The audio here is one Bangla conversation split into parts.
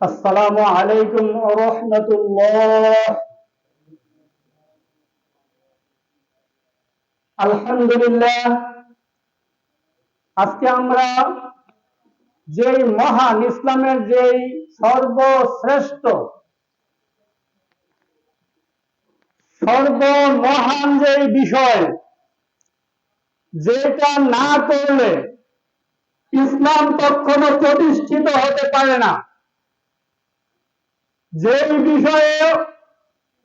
আসসালামু আলাইকুম রহমতুল্লাহ। আলহামদুলিল্লাহ আজকে আমরা যেই মহান ইসলামের যেই সর্বশ্রেষ্ঠ সর্বমহান যেই বিষয়, যেটা না করলে ইসলাম কখনো প্রতিষ্ঠিত হতে পারে না। যেই বিষয়ে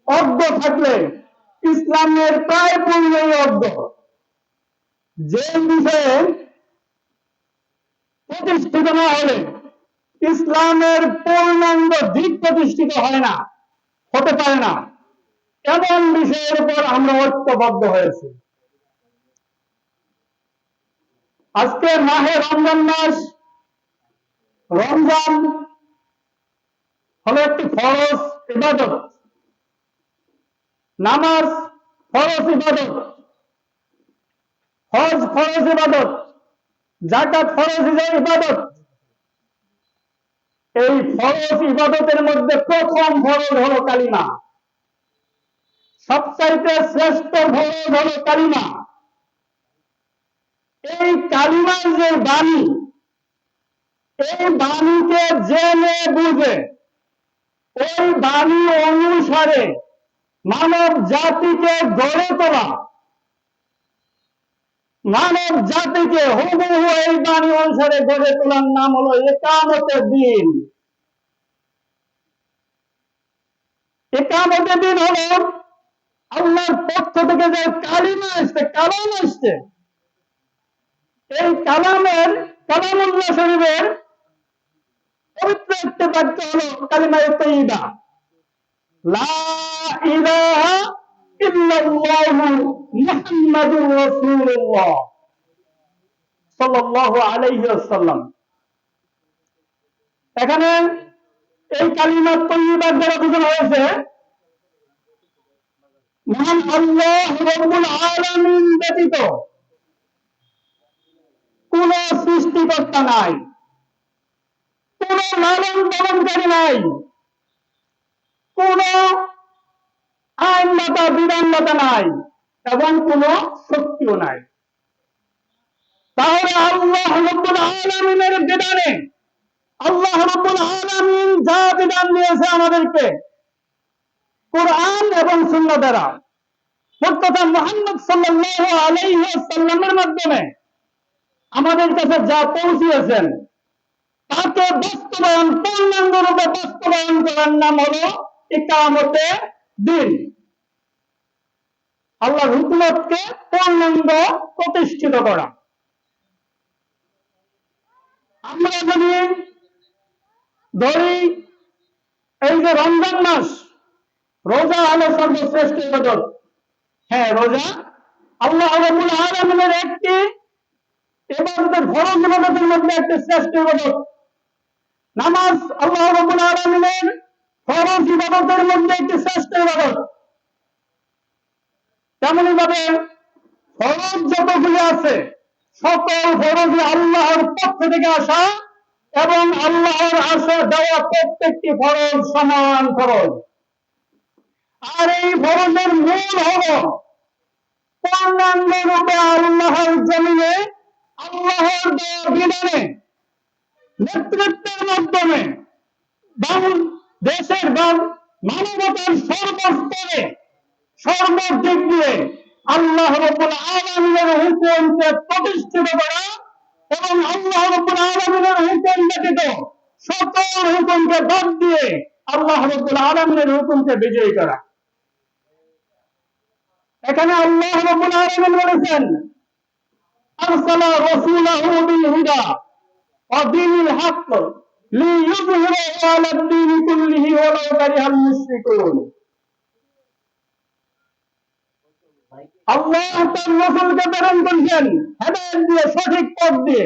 অজ্ঞ থাকলে ইসলামের প্রায় পূর্ণই অজ্ঞ। যে বিষয়ে প্রতিষ্ঠিত না হলে ইসলামের পূর্ণাঙ্গ দিক প্রতিষ্ঠিত হয় না, হতে পারে না। এমন বিষয়ের উপর আমরা ঐক্যবদ্ধ হয়েছি? আজকে মাহে রমজান মাস। রমজান হলো একটি ফরজ ইবাদত। নামাজ ফরজ ইবাদত। হজ ফরজ ইবাদত। জাকাত ফরজ ইবাদত। এই ফরজ ইবাদতের মধ্যে প্রথম ফরজ হলো কালিমা। সবচাইতে শ্রেষ্ঠ ফরজ হলো কালিমা। এই কালিমার যে বাণী, এই বাণীকে জেনে বুঝে, ওই বাণী অনুসারে মানব জাতিকে গড়ে তোলা। মানব জাতিকে হুবহু এই বাণী অনুসারে গড়ে তোলার নাম হলো একামতের দিন। একামতের দিন হলো আল্লাহর পক্ষ থেকে যে কালিমা আসছে, কালাম আসছে, এই কালামের, কালামুল্লাহ শরীফের পবিত্র একটি বাক্য হলো কালিমায় তৈবা এখানে এই কালিমা তৈবার দ্বারা বোঝানো হয়েছে মহান আল্লাহ রব্বুল আলামিন ব্যতীত কোন সৃষ্টিকর্তা নাই, কোন লালন পালনকারী নাই, কোন আইনদাতা, বিধানদাতা নাই, এবং কোন শক্তিও নাই। তাহলে আল্লাহ রব্বুল আলামিনের বিধানে, আল্লাহ রব্বুল আলামিন যা বিধান দিয়েছে আমাদেরকে, কোরআন এবং শূন্য দ্বারা কথা মোহাম্মদ ওয়াসাল্লামের মাধ্যমে আমাদের কাছে যা পৌঁছিয়েছেন, তাকে বাস্তবায়ন পূর্ণাঙ্গ রূপে বাস্তবায়ন করার নাম হলো ইকামতে দিন। আল্লাহ হুকুমতকে পূর্ণাঙ্গ প্রতিষ্ঠিত করা। আমরা যদি ধরি এই যে রমজান মাস, রোজা হলো সর্বশ্রেষ্ঠ ইবাদত হ্যাঁ রোজা। আল্লাহ রাব্বুল একটি ইবাদতের ফরজ ইবাদতের মধ্যে একটি শ্রেষ্ঠ ইবাদত। নামাজ আল্লাহ রাব্বুল আলামিনের ফরজ ইবাদতের মধ্যে একটি শ্রেষ্ঠ ইবাদত। তেমনি ভাবে ফরজ যতগুলি আছে, সকল ফরজ আল্লাহর পক্ষ থেকে আসা এবং আল্লাহর আসা দেওয়া প্রত্যেকটি ফরজ সমান ফরজ। আর এই ফরজের মূল হল পূর্ণাঙ্গ রূপে আল্লাহর জমিনে, আল্লাহর বিধানে, নেতৃত্বের মাধ্যমে দেশের মানবতার সর্বস্তরে, সর্বদিক দিয়ে আল্লাহ রব্বুল আলমিনের হুকুমকে প্রতিষ্ঠিত করা এবং আল্লাহ রব্বুল আলমিনের হুকুম ব্যতীত সকল হুকুমকে বাদ দিয়ে আল্লাহ রব্বুল আলমিনের হুকুমকে বিজয়ী করা। এখানে আল্লাহ আলমিন বলেছেন, আরসালা রাসূলাহু বিল হুদা ওয়া দীনিল হক লিইয়ুযহিরাহু আলা দ্বীনি কুল্লিহি কারিহাল মুশরিকুন। আল্লাহ তার রসুলকে প্রেরণ করেছেন, হেদায়ত দিয়ে, সঠিক পথ দিয়ে,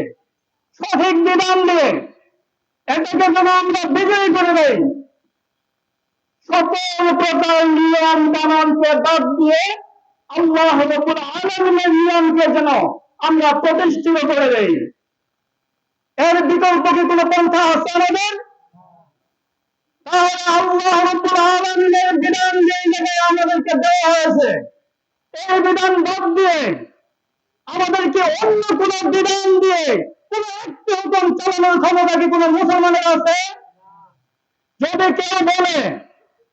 সঠিক বিধান দিয়ে। এটাকে যেন আমরা বিজয়ী করে দেই। সকল প্রকার নিয়ম কানুনকে দিয়ে আল্লাহ যেন আমরা প্রতিষ্ঠিত করে দেই। এর বিকল্প কি কোনো পন্থা আছে আমাদের? তাহলে আল্লাহ রব্বুল বিধান যেই জায়গায় আমাদেরকে দেওয়া হয়েছে, এই বিধান বাদ দিয়ে আমাদেরকে অন্য কোন বিধান দিয়ে কোন একটি হুকুম চালানোর ক্ষমতা কি কোন মুসলমানের আছে? যদি কেউ বলে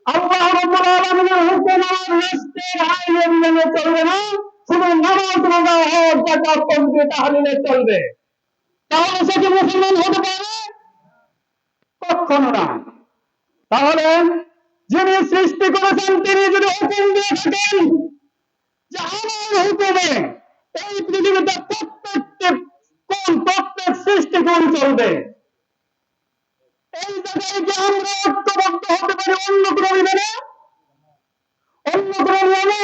আল্লাহ না। তাহলে সে কি মুসলমান হতে পারে? কখনো না। তাহলে যিনি সৃষ্টি করেছেন, তিনি যদি হুকুম দিয়ে থাকেন যে আমার হুকুমে এই পৃথিবীতে প্রত্যেকটি কোন প্রত্যেক সৃষ্টি কোন চলবে। এই জায়গায় যে আমরা ঐক্যবদ্ধ হতে পারি অন্য কোন বিধানে অন্য কোন নিয়মে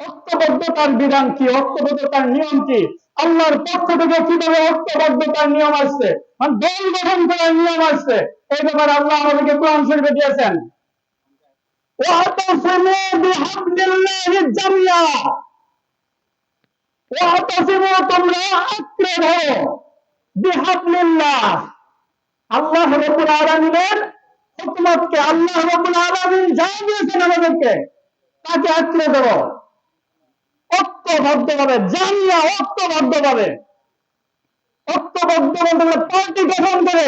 ঐক্যবদ্ধতার বিধান কি ঐক্যবদ্ধতার নিয়ম কি আল্লাহর পক্ষ থেকে কিভাবে ঐক্যবদ্ধতার নিয়ম আসছে মানে দল গঠন করার নিয়ম আসছে এই ব্যাপারে আল্লাহ আমাদেরকে কোরআন শরীফে দিয়েছেন واعتصموا بحبل الله جميعا واعتصموا তোমরা আঁকড়ে ধরো বিহাবলিল্লাহ আল্লাহ রব্বুল আলামিনের হুকুমতকে আল্লাহ রব্বুল আলামিন যা দিয়েছেন আমাদেরকে। তাকে আঁকড়ে ধরো। ঐক্যবদ্ধভাবে, জানিয়া ঐক্যবদ্ধভাবে। ঐক্যবদ্ধ বলতে গেলে পার্টি গঠন করে,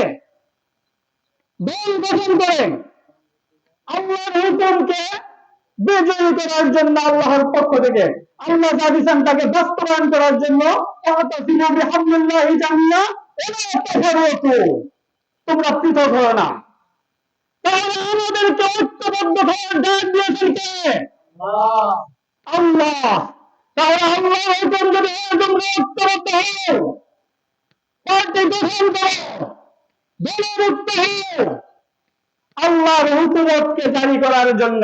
দল গঠন করে। আল্লাহর হুকুমকে বিজয়ী করার জন্য আল্লাহর পক্ষ থেকে, আল্লাহ যা দিচ্ছেন তাকে বাস্তবায়ন করার জন্য। তোমরা পৃথক হও না। তাহলে আমাদেরকে ঐক্যবদ্ধ হওয়ার ডাক দিয়েছেন কে? আল্লাহ। তাহলে আল্লাহ হুকুম যদি তোমরা ঐক্যবদ্ধ হও। পার্টি গঠন করো। দলমুক্ত হও। আল্লাহর হুকুমতকে জারি করার জন্য।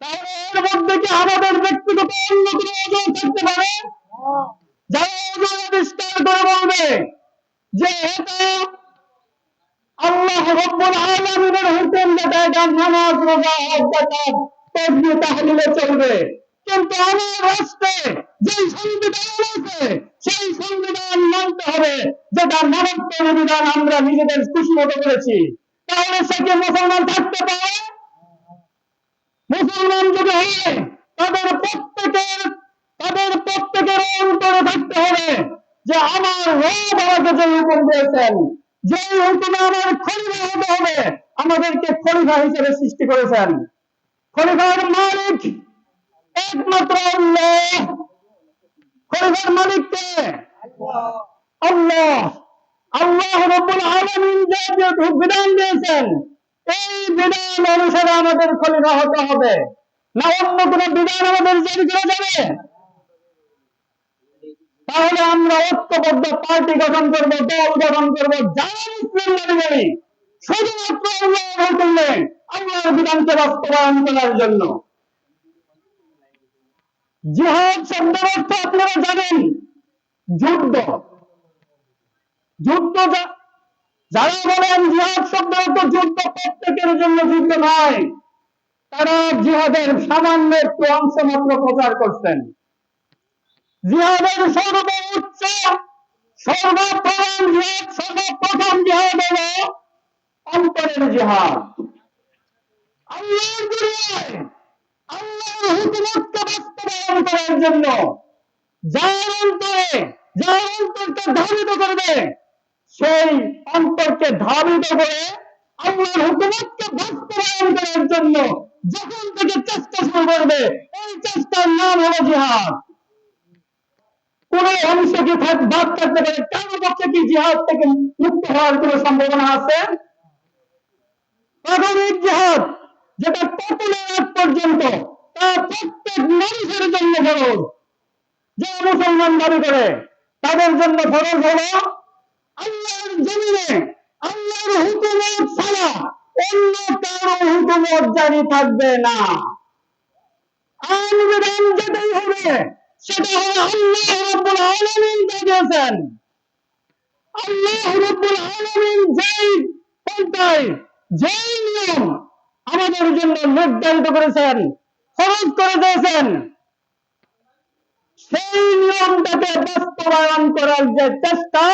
তাহলে এর মধ্যে কি আমাদের ব্যক্তিগত অন্য কোনো থাকতে পারে? যারা ওজন আবিষ্কার করে বলবে যে এটা আল্লাহ রব্বুল আলামিনের হুকুম যেটা এটা নামাজ, রোজা, হজ, যাকাত, তাসবিহ, তাহলিলে চলবে। কিন্তু আমার রাষ্ট্রে যে সংবিধান আছে, সেই সংবিধান মানতে হবে, যেটা মানব সংবিধান আমরা নিজেদের খুশি মতো করেছি। তাহলে সে কি মুসলমান থাকতে পারে? মুসলমান যদি হয়, তাদের প্রত্যেকের তাদের প্রত্যেকের অন্তরে থাকতে হবে যে আমার রব আমাকে যে হুকুম দিয়েছেন যে আমার খলিফা হতে হবে, আমাদেরকে খলিফা হিসেবে সৃষ্টি করেছেন। খলিফার মালিক একমাত্র খলিফার মালিক কে? আল্লাহ। আল্লাহ রব্বুল আলামিন যে বিধান দিয়েছেন, এই বিধান অনুসারে আমাদের খলিফা হতে হবে। না অন্য কোন বিধান আমাদের জারি করা যাবে? তাহলে আমরা ঐক্যবদ্ধ পার্টি গঠন করব, দল গঠন করব শুধুমাত্র আল্লাহর বিধানকে বাস্তবায়ন করার জন্য। জিহাদ শব্দের অর্থ আপনারা জানেন, যুদ্ধ। যুদ্ধ যারা বলেন জিহাদ শব্দ অর্থ যুদ্ধ প্রত্যেকের জন্য যুদ্ধ নয়, তারা জিহাদের সামান্য একটু অংশ মাত্র প্রচার করছেন। জিহাদের সর্বোচ্চ সর্বপ্রধান জিহাদ, সর্বপ্রথম জিহাদ হল অন্তরের জিহাদ। যার অন্তরে, যার অন্তরকে করবে, সেই অন্তরকে করে হুকুমতকে করার জন্য যখন চেষ্টা শুরু করবে, ওই চেষ্টার নাম হলো জিহাদ। কোন অংশ বাদ থাকতে পারে? কারও পক্ষে কি জিহাদ থেকে মুক্ত হওয়ার কোন সম্ভাবনা আছে? প্রাথমিক জিহাদ, যেটা পতনের আগ পর্যন্ত, তা প্রত্যেক মানুষের জন্য ফরজ যে মুসলমান দাবি করে, তাদের জন্য ফরজ হলো আল্লাহর জমিনে, আল্লাহর হুকুমত ছাড়া অন্য কারও হুকুমত জারি থাকবে না। আইন বিধান যেটাই হবে আমাদের জন্য নির্ধারিত করেছেন ফরজ করে দিয়েছেন সেই নিয়মটাকে বাস্তবায়ন করার যে চেষ্টা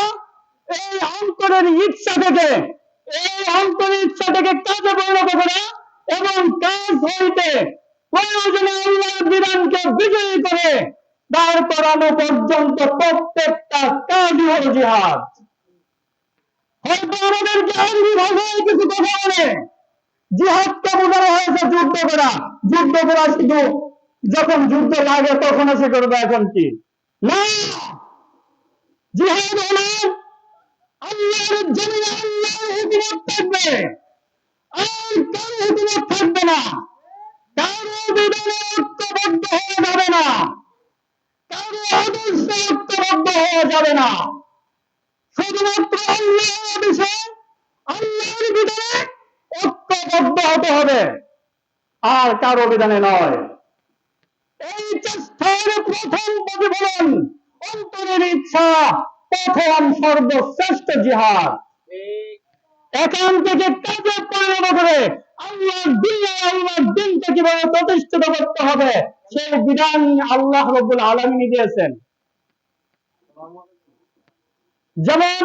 এই অন্তরের ইচ্ছা থেকে এই অন্তরের ইচ্ছা থেকে কাজে পরিণত করা এবং কাজ হইতে প্রয়োজনে বিধানকে বিজয়ী করে দাঁড় করানো পর্যন্ত প্রত্যেকটা কাজই হল জিহাদ। হয়তো কিছু কথা বলে। জিহাদকে বোঝানো হয়েছে যুদ্ধ করা। যুদ্ধ করা শুধু যখন যুদ্ধ লাগে তখন সে করবে এখন কি? না! জিহাদ হলো আল্লাহর আল্লাহর হুকুমত থাকবে। আর কারও হুকুমত থাকবে না। কারও বিধানে ঐক্যবদ্ধ হওয়া যাবে না। কারও আদর্শে যাবে না। শুধুমাত্র আল্লাহর বিধানে ঐক্যবদ্ধ হতে হবে। আর কারও বিধানে নয়। এই চেষ্টার প্রথম প্রতিফলন অন্তরের ইচ্ছা, প্রথম সর্বশ্রেষ্ঠ জিহাদ। এখান থেকে কাজে পরিণত করে আল্লাহর দিন আল্লাহর দিনকে কিভাবে প্রতিষ্ঠিত করতে হবে সেই বিধান আল্লাহ রব্বুল আলমী দিয়েছেন যেমন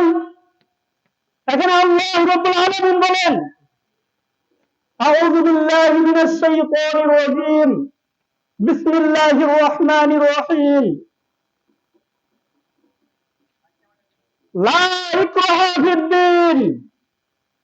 এখানে আল্লাহ রব্বুল আলমিন বলেন أعوذ بالله من الشيطان الرجيم بسم الله الرحمن الرحيم لا إكراه في الدين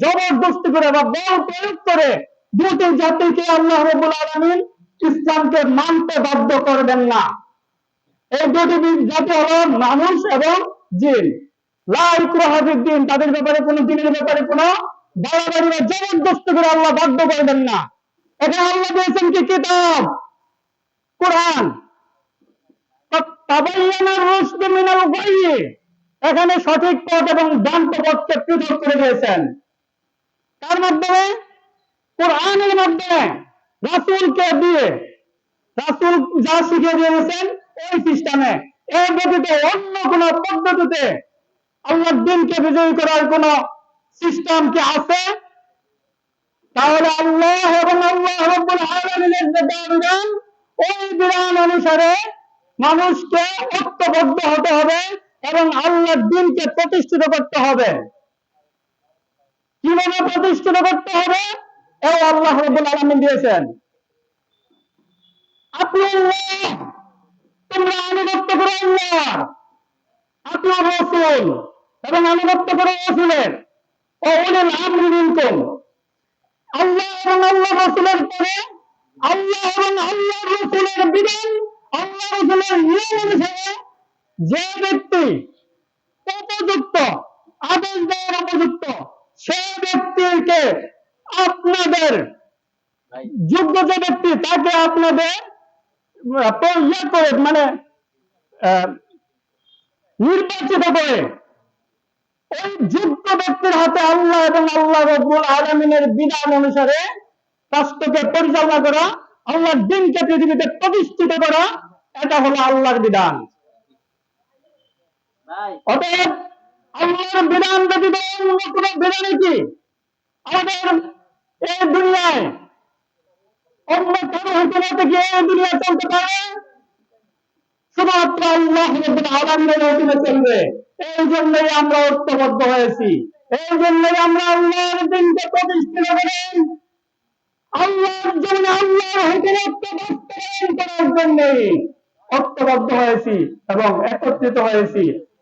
জবরদস্তি করে বা বল প্রয়োগ করে দুটি জাতিকে আল্লাহ রাব্বুল আলামিন ইসলামকে মানতে বাধ্য করবেন না। এই দুটি জাতি হলো মানুষ এবং জিন। লা ইকরাহা ফিদ্দিন, তাদের ব্যাপারে কোনো দিনের ব্যাপারে কোনো বাড়াবাড়ি বা জবরদস্তি করে আল্লাহ বাধ্য করবেন না। এখানে আল্লাহ দিয়েছেন কি কিতাব? কোরআন। তাবাইয়ানার রুশদ মিনাল এখানে সঠিক পথ এবং ভ্রান্ত পথকে পৃথক করে দিয়েছেন। তার মাধ্যমে কোরআনের মাধ্যমে রাসূলকে দিয়ে, রাসূল যা শিখিয়ে দিয়েছেন এই সিস্টেমে, এর ব্যতীত অন্য কোন পদ্ধতিতে আল্লাহর দিনকে বিজয়ী করার কোন সিস্টেম কি আছে? তাহলে আল্লাহ এবং আল্লাহ রব্বুল আলামিনের যে বিধান ওই বিধান অনুসারে মানুষকে ঐক্যবদ্ধ হতে হবে। এবং আল্লাহর দিনকে প্রতিষ্ঠিত করতে হবে। কীভাবে প্রতিষ্ঠিত করতে হবে? এই আল্লাহ রব্বুল আলামিন দিয়েছেন। আপনি তোমরা আনুগত্য করো আল্লাহ রসুল, এবং আনুগত্য করো রসুলের আমরি আল্লাহ এবং আল্লাহ রসুলের পরে আল্লাহ এবং আল্লাহ রসুলের বিধান, আল্লাহ রসুলের নিয়ম অনুসারে যে ব্যক্তি উপযুক্ত আদেশ দেওয়ার উপযুক্ত সে ব্যক্তিকে আপনাদের যোগ্য যে ব্যক্তি তাকে আপনাদের ইয়ে করে মানে নির্বাচিত করে। ওই যোগ্য ব্যক্তির হাতে আল্লাহ এবং আল্লাহ রব্বুল আলমিনের বিধান অনুসারে রাষ্ট্রকে পরিচালনা করা আল্লাহর দিনকে পৃথিবীতে প্রতিষ্ঠিত করা এটা হলো আল্লাহর বিধান। অতএব আল্লাহর বিধান ব্যতীত অন্য কোন বিধানে কি? আমাদের এই দুনিয়ায় অন্য কারও হুকুমতে কি এই দুনিয়া চলতে পারে? শুধুমাত্র আল্লাহ আলামিনের অধীনে চলবে। এই জন্যই আমরা ঐক্যবদ্ধ হয়েছি। এই জন্যই আমরা আল্লাহর দিনকে প্রতিষ্ঠিত করেন আল্লাহর জন্য আল্লাহর হুকুমতকে বাস্তবায়ন করার জন্যই ঐক্যবদ্ধ হয়েছি এবং একত্রিত হয়েছি।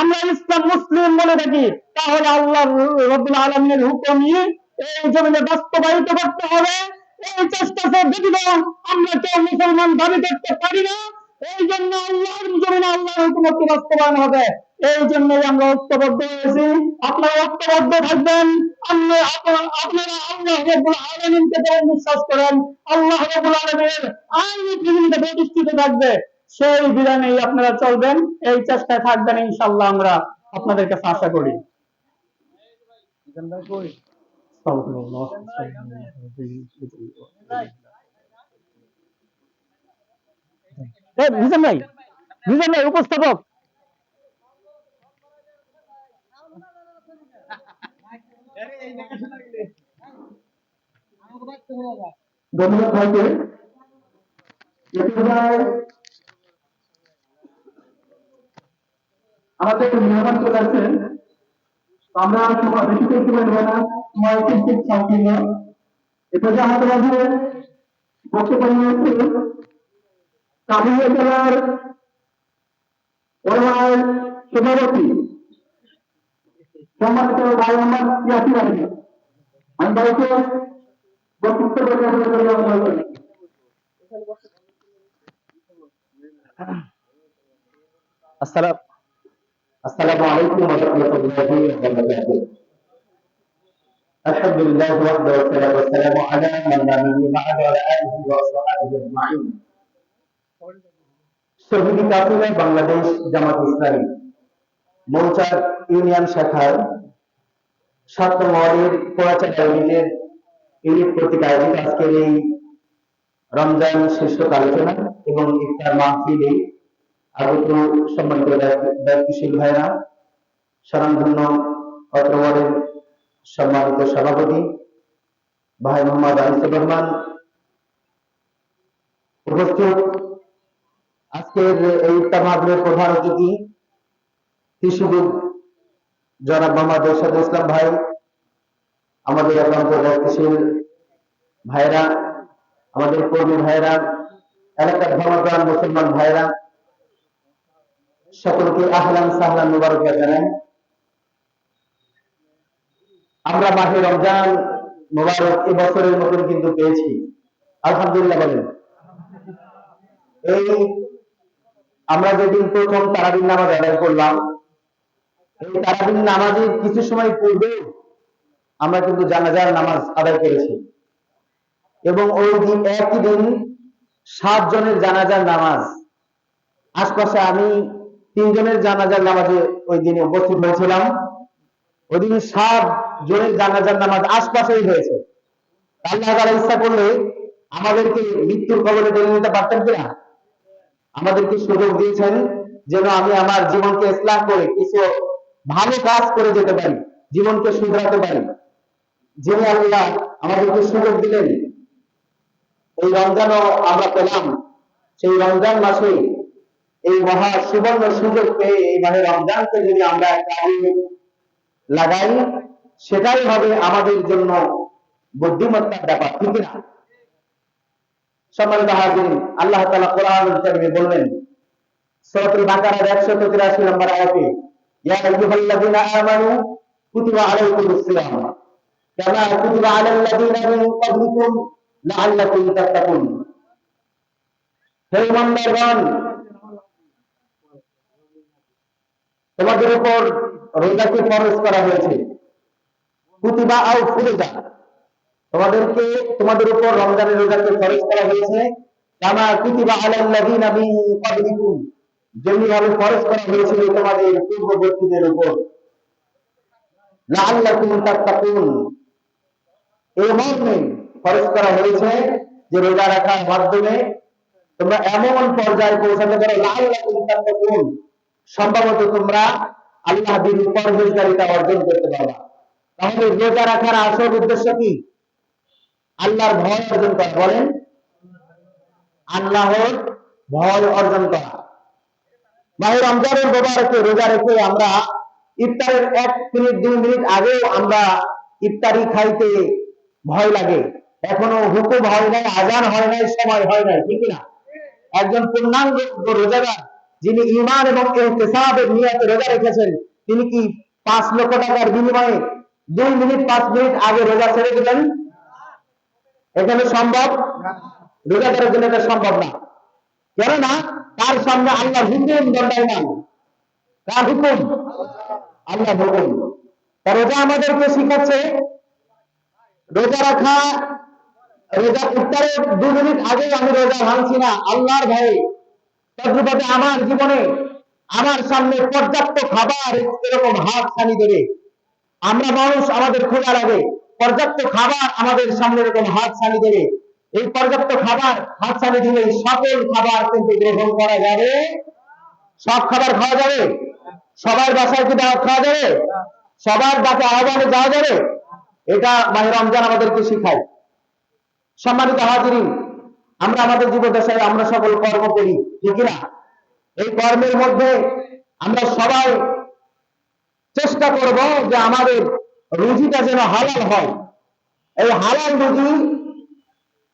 আমরা ইসলাম মুসলিম বলে থাকি, তাহলে আল্লাহ রব্বুল আলমিনের হুকুম এই জমিনে বাস্তবায়িত করতে হবে। এই চেষ্টা সে ব্যতীত আমরা কেউ মুসলমান দাবি করতে পারি না। এই জন্য আল্লাহর জমিনে আল্লাহর হুকুমত বাস্তবায়ন হবে। এই জন্যই আমরা ঐক্যবদ্ধ হয়েছি। আপনারা ঐক্যবদ্ধ থাকবেন। আপনারা আল্লাহ রব্বুল আলমিনকে বিশ্বাস করেন। আল্লাহ রব্বুল আলমিনের আইনি পৃথিবীতে প্রতিষ্ঠিত থাকবে। সেই বিধানেই আপনারা চলবেন। এই চেষ্টায় থাকবেন ইনশাল্লাহ আমরা আপনাদের কাছে আশা করি। মিজান ভাই মিজান ভাই উপস্থাপক। ধন্যবাদ ভাইকে এ পর্যায়ে আমাদেরকে মেহমান চলে আসছেন। আমরা তোমার বেশি করতে পারব না। তোমার ঠিক সংকীর্ণ এটা যে আমাদের মাঝে বক্তব্য নিয়ে জেলার সভাপতি, সম্মানিত ভাই আমার ইয়াসি আমি বক্তব্য করে আসসালাম। السلام عليكم ورحمة الله وبركاته الحمد لله وحده والصلاة والسلام على من لا نبي بعد وعلى آله وصحبه أجمعين শহীদ কাফিলা বাংলাদেশ জামাত ইসলামী মৌচার ইউনিয়ন শাখার সাত নং ওয়ার্ডের পোড়াচার ইউনিটের ইউনিট কর্তৃক আয়োজিত আজকের এই রমজান শীর্ষক আলোচনা এবং ইফতার মাহফিলে আগত সম্মানিত দায়িত্ব- দায়িত্বশীল ভাইরা, স্বনামধন্য অত্র ওয়ার্ডের সম্মানিত সভাপতি, ভাই মোহাম্মদ আনিসুর রহমান উপস্থিত। আজকের এই মাহফিলের প্রধান অতিথি, কৃষিবিদ জনাব মোহাম্মদ এরশাদ ইসলাম ভাই, আমাদের একান্ত দায়িত্বশীল ভাইরা, আমাদের কর্মী ভাইরা, এলাকার ধর্মপ্রাণ মুসলমান ভাইরা সকলকে আহলান সাহলান মুবারক জানাই। আমরা মাহে রমজান মুবারক এবছরের মতন কিন্তু পেয়েছি। আলহামদুলিল্লাহ বলেন। এই আমরা যেদিন প্রথম তারাবিন নামাজ আদায় করলাম, এই তারাবিন নামাজের কিছু সময় পূর্বে আমরা কিন্তু জানাজার নামাজ আদায় করেছি। এবং ওই দিন একই দিন সাত জনের জানাজার নামাজ। আশপাশে আমি তিনজনের জানাজার নামাজে ওই দিনে উপস্থিত হয়েছিলাম। ওই দিন সাত জনের জানাজার নামাজ আশপাশেই হয়েছে আল্লাহ তাআলা ইচ্ছা করলে আমাদেরকে মৃত্যুর কবলে টেনে নিতে পারতেন কিনা? আমাদেরকে সুযোগ দিয়েছেন যেন আমি আমার জীবনকে ইসলাম করে কিছু ভালো কাজ করে যেতে পারি, জীবনকে শুধরাতে পারি। যিনি আল্লাহ আমাদেরকে সুযোগ দিলেন, এই রমজানও আমরা পেলাম। সেই রমজান মাসে এই মহা সুবর্ণ সুযোগ পেয়ে এই মানে রমজানকে যদি আমরা কাজে লাগাই, সেটাই হবে আমাদের জন্য বুদ্ধিমত্তার ব্যাপার, ঠিক না সম্মানিত হাজির আল্লাহ তাআলা কোরআনুল কারীমে বললেন, সূরাতুল বাকারার 183 নম্বর আয়াতে, ইয়া আইয়ুহাল্লাযীনা আমানু কুতিবা আলাইকুমুস সিয়াম, কামা কুতিবা আলাল লাযীনা মিন ক্বাবলিকুম লাআল্লাকুম তাত্তাকুন। হে ইমানদারগণ তোমাদের উপর রোজাকে ফরজ করা হয়েছে? কুতিবা আও ফুরজা তোমাদেরকে, তোমাদের উপর রমজানের রোজাকে ফরজ করা হয়েছে। কামা কুতিবা আলাল লাযীনা মিন ক্বাবলিকুম। যেমনি ভাবে ফরজ করা হয়েছিল তোমাদের পূর্ববর্তীদের উপর। লাআল্লাকুম তাত্তাকুন। এই মর্মে ফরজ করা হয়েছে যে রোজা রাখার মাধ্যমে তোমরা এমন পর্যায়ে পৌঁছাতে পারো, লাআল্লাকুম তাত্তাকুন। সম্ভবত তোমরা আল্লাহ বিন পরহেজগারিতা অর্জন করতে পারবা। তাহলে রোজা রাখার আসল উদ্দেশ্য কি? আল্লাহর ভয় অর্জন করা। বলেন, আল্লাহর ভয় অর্জন করা। মাহে রমজানের মোবারকে রোজা রেখে আমরা ইফতারের এক মিনিট, দুই মিনিট আগেও আমরা ইফতারি খাইতে ভয় লাগে। এখনও হুকুম হয় নাই, আজান হয় নাই, সময় হয় নাই, ঠিক না একজন পূর্ণাঙ্গ রোজাদার যিনি ইমান এবং ইহতেসাবের নিয়তে রোজা রেখেছেন, তিনি কি পাঁচ লক্ষ টাকার বিনিময়ে দুই মিনিট, পাঁচ মিনিট আগে রোজা ছেড়ে দিলেন? এখানে সম্ভব? রোজাদারের জন্য এটা সম্ভব না। কেননা তার সামনে আল্লাহ হুকুম, দণ্ডায়মান। কার হুকুম? আল্লাহ হুকুম। রোজা আমাদেরকে শিখাচ্ছে, রোজা রাখা, রোজা ইফতারের দু মিনিট আগে আমি রোজা ভাঙছি না, আল্লাহর ভয়ে। তদ্রুপদে আমার জীবনে আমার সামনে পর্যাপ্ত খাবার এরকম হাত ছানি দেবে। আমরা মানুষ আমাদের ক্ষুধা লাগে পর্যাপ্ত খাবার আমাদের সামনে এরকম হাত ছানি দেবে। এই পর্যাপ্ত খাবার, হাত ছানি দিলে সকল খাবার কিন্তু গ্রহণ করা যাবে। সব খাবার খাওয়া যাবে? সবার বাসায় কি দাওয়াত খাওয়া যাবে? সবার বাসায় আহ্বানে যাওয়া যাবে? এটা মাহে রমজান আমাদেরকে শিখায়। সম্মানিত হাজিরিন আমরা আমাদের জীবদশায় আমরা সকল কর্ম করি, ঠিক না এই কর্মের মধ্যে আমরা সবাই চেষ্টা করব যে আমাদের রুজিটা যেন হালাল হয়। এই হালাল রুজি,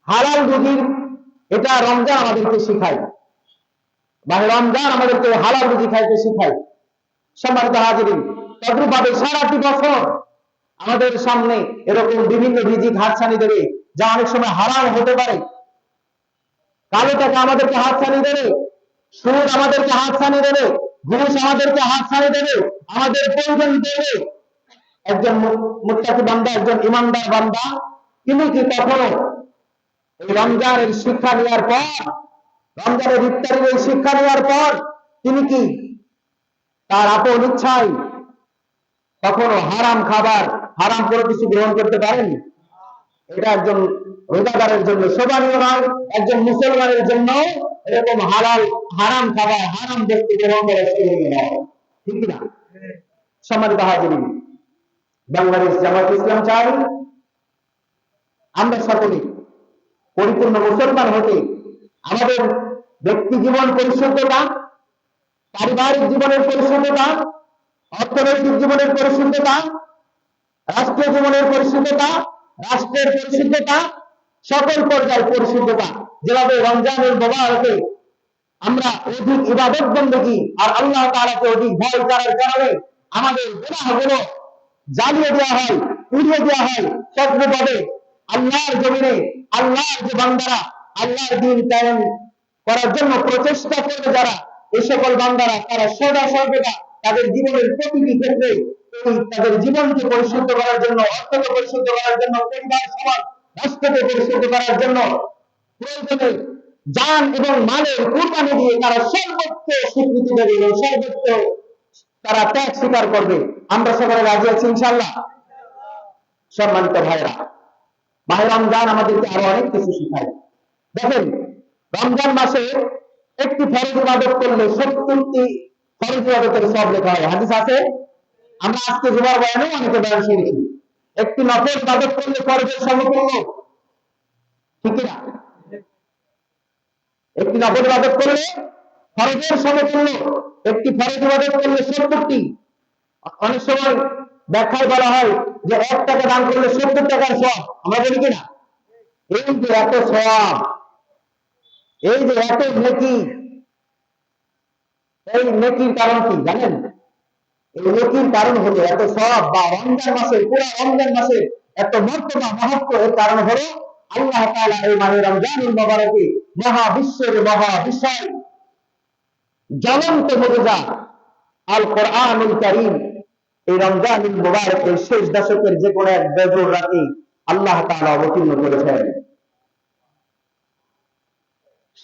হালাল রুজির এটা রমজান আমাদেরকে শিখায়। মানে রমজান আমাদেরকে হালাল রুজি খাইতে শিখায়। সম্মানিত হাজিরিন তদ্রুপভাবে সারাটি বছর আমাদের সামনে এরকম বিভিন্ন রিজিক হাতছানি দেবে যা অনেক সময় হারাম হতে পারে। কালো টাকা আমাদেরকে হাত হাতছানি দেবে সুদ আমাদেরকে হাত হাতছানি দেবে ঘুষ আমাদেরকে হাতছানি দেবে, আমাদের প্রয়োজন দেবে। একজন মু- বান্দা, একজন ইমানদার বান্দা, তিনি কি কখনো এই রমজানের শিক্ষা নেওয়ার পর, রমজানের ইফতারের এই শিক্ষা নেওয়ার পর, তিনি কি তার আপন ইচ্ছায় কখনো হারাম খাবার, হারাম কোনো কিছু গ্রহণ করতে পারেন? এটা একজন রোজাদারের জন্য শোভনীয় নয় একজন মুসলমানের জন্য এরকম হালাল, হারাম খাবার, হারাম বস্তু গ্রহণ করা ঠিক না বাংলাদেশ জামাত ইসলাম চাই, আমরা সকলে পরিপূর্ণ মুসলমান হতে আমাদের ব্যক্তি জীবন পরিশুদ্ধতা, পারিবারিক জীবনের পরিশুদ্ধতা, অর্থনৈতিক জীবনের পরিশুদ্ধতা, রাষ্ট্রীয় জীবনের পরিশুদ্ধতা, রাষ্ট্রের পরিশুদ্ধতা সকল পর্যায়ের পরিশুদ্ধতা। যেভাবে রমজানের মোবারকে আমরা অধিক ইবাদত বন্দী আর আল্লাহ তাআলাকে অধিক ভয় করার কারণে আমাদের গুনাহগুলো জ্বালিয়ে দেওয়া হয় পুড়িয়ে দেওয়া হয়। সর্বভাবে আল্লাহর জমিনে আল্লাহর যে বান্দারা, আল্লাহর দিন কায়েম করার জন্য প্রচেষ্টা করবে যারা এই সকল বান্দারা তারা সদা সর্বদা তাদের জীবনের প্রতিটি ক্ষেত্রে তাদের জীবনকে পরিশুদ্ধ করার জন্য, অর্থকে পরিশুদ্ধ করার জন্য পরিবার সমাজ রাষ্ট্রকে পরিশুদ্ধ করার জন্য জান এবং মালের কুরবানি দিয়ে তারা সর্বোচ্চ স্বীকৃতি দেবে এবং সর্বোচ্চ তারা ত্যাগ স্বীকার করবে। আমরা সকলে রাজি আছি ইনশাল্লাহ সম্মানিত ভাইরা মাহে রমজান আমাদেরকে আরও অনেক কিছু শিখায়। দেখেন, রমজান মাসে একটি ফরজ ইবাদত করলে সত্তরটি ফরজ ইবাদতের সব লেখা হয়। হাদিস আছে? আমরা আজকে জুমার বয়ানেও অনেকে বয়ান শুনেছি। একটি নফল ইবাদত করলে ফরজের সমতুল্য। ঠিক না একটি নফল ইবাদত করলে ফরজের সমতুল্য। একটি ফরজ ইবাদত করলে সত্তরটি। অনেক সময় ব্যাখ্যায় বলা হয় যে এক টাকা দান করলে সত্তর টাকার সব। আমরা বলি কিনা? এই যে এত সব এই যে এত নেকি, এই নেকির কারণ কি জানেন? এই কারণ হলো এত সব বা রমজান মাসের পুরো রমজান মাসের এত মর্তবা মহত্ব, এর কারণ হলো আল্লাহ তাআলা এই মাহে রমজানুল মুবারকে মহা বিশ্বের মহা বিশাল জ্বলন্ত মুজা আল কোরআনুল কারীম এই রমজানুল মুবারকের শেষ দশকের যে কোনো এক বেজর রাতে আল্লাহ তাআলা অবতীর্ণ করেছেন।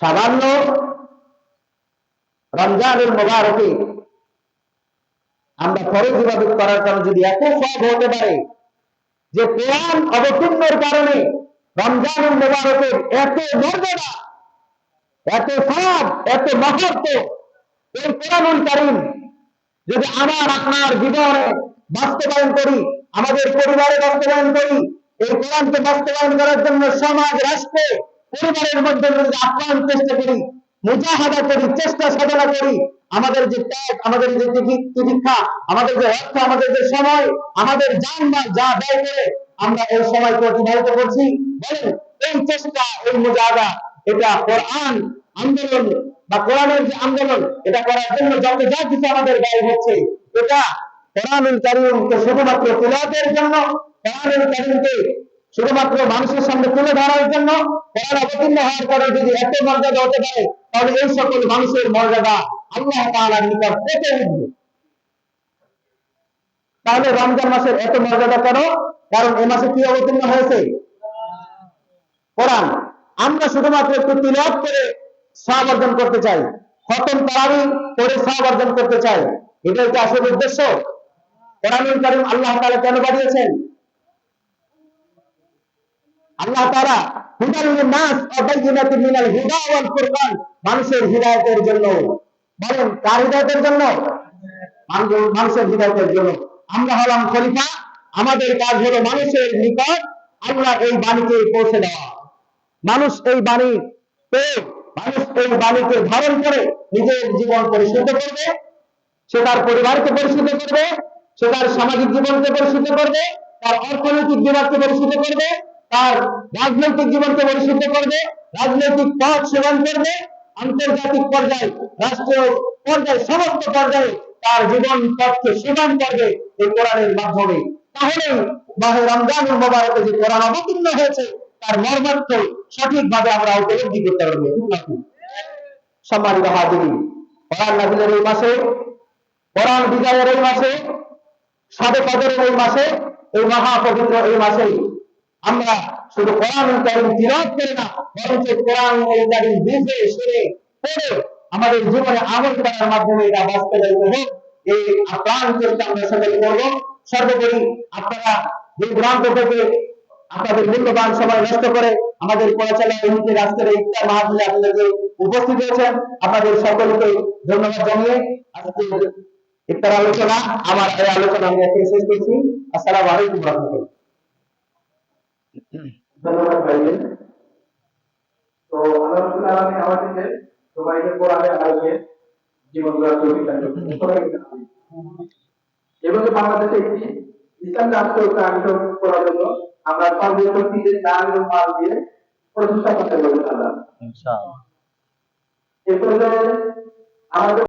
সামান্য রমজানুল মুবারকে আমরা ফরজ ইবাদত করার কারণে যদি এত সব হতে পারে, যে কোরআন অবতীর্ণের কারণে রমজানুল মুবারকের এত মর্যাদা, এত সব এত মহত্ব, এই কোরআনুল কারীম যদি আমার, আপনার জীবনে বাস্তবায়ন করি, আমাদের পরিবারে বাস্তবায়ন করি, এই কোরআনকে বাস্তবায়ন করার জন্য সমাজ, রাষ্ট্রে, পরিবারের মধ্যে যদি আপ্রাণ চেষ্টা করি, মুজাহাদা করি, চেষ্টা সাধনা করি আমাদের যে ত্যাগ, আমাদের যে তিতি- তিতিক্ষা আমাদের যে অর্থ, আমাদের যে সময়, আমাদের যান মাল যা ব্যয় করে আমরা এই সময়কে অতিবাহিত করছি। এই চেষ্টা, এই মুজাহাদা, এটা কোরআন আন্দোলন বা কোরআনের যে আন্দোলন, এটা করার জন্য যত যা কিছু আমাদের ব্যয় হচ্ছে, এটা কোরআনুল কারিমকে শুধুমাত্র তিলাওয়াতের জন্য, কোরআনুল কারিমকে শুধুমাত্র মানুষের সামনে তুলে ধরার জন্য, কোরআন অবতীর্ণ হওয়ার পরে যদি এত মর্যাদা হতে পারে, তাহলে এই সকল মানুষের মর্যাদা আল্লাহ তাআলার উঠবে তাহলে রমজান মাসের এত মর্যাদা কেন? কারণ এ মাসে কি অবতীর্ণ হয়েছে? কোরআন। আমরা শুধুমাত্র একটু তিলাওয়াত করে সব অর্জন করতে চাই। খতম তারাবি করে সব অর্জন করতে চাই। এটাই কি আসল উদ্দেশ্য? কোরআনুল কারীম আল্লাহ তাআলা কেন বানিয়েছেন? আল্লাহ তাআলা হুদাল লিন-নাস ওয়া মিনাল হুদা ওয়াল মানুষের হিদায়াতের জন্য বলেন, কার হিদায়াতের জন্য? মানুষের হিদায়াতের জন্য। আমরা হলাম খলিফা, আমাদের কাজ হলো মানুষের নিকট আল্লাহ এই বাণীকে পৌঁছে দেওয়া। মানুষ এই বাণী পেয়ে মানুষ এই বাণীকে ধারণ করে নিজের জীবন পরিশুদ্ধ করবে, সে তার পরিবারকে পরিশুদ্ধ করবে, সে তার সামাজিক জীবনকে পরিশুদ্ধ করবে, তার অর্থনৈতিক জীবনকে পরিশুদ্ধ করবে, তার রাজনৈতিক জীবনকে পরিশুদ্ধ করবে, রাজনৈতিক পথ সেবন করবে আন্তর্জাতিক পর্যায়ে, রাষ্ট্রীয় পর্যায়ে, সমস্ত পর্যায়ে তার জীবন পথকে সেবন করবে এই কোরআনের মাধ্যমে তাহলে মাহে রমজানুল মোবারকে যে কোরআন অবতীর্ণ হয়েছে, তার মর্মার্থ সঠিকভাবে আমরা উপলব্ধি করতে পারব? সম্মানিত হাজিরি কোরআন নাজিলের এই মাসে, কোরআন বিজয়ের এই মাসে, সাদে কদরের এই মাসে, এই মহা পবিত্র এই মাসে আমরা শুধু কোরআন কারিম তিলাওয়াত করে না, বরঞ্চ কোরআন কারিম বুঝে শুনে পড়ে আমাদের জীবনে আমল করার মাধ্যমে এটা বাস্তবায়িত হোক। এই আপ্রাণ চেষ্টা আমরা সকলে করব। সর্বোপরি আপনারা যে গ্রান্ত থেকে আপনাদের মূল্যবান সময় নষ্ট করে আমাদের ইউনিটের আজকের এই ইফতার মাহফিলে আপনাদেরকে উপস্থিত হয়েছেন, আপনাদের সকলকে ধন্যবাদ জানিয়ে আজকে ইফতার আলোচনা, আমার এই আলোচনা আমি এখানে শেষ করছি। আসসালামু আলাইকুম রহমতুল্লাহ। ধন্যবাদ ভাইয়ের তো আলহামদুলিল্লাহ আমি আমাদেরকে সবাইকে কোরআনে আলোকে জীবন গড়ার তৌফিক দান করুন। সবাইকে জানাই। এভাবে বাংলাদেশে একটি ইসলাম রাষ্ট্রকে আবিষ্কার করার জন্য আমরা এবং মাল দিয়ে প্রচেষ্টা করতে পারি আল্লাহ এরপরে আমাদের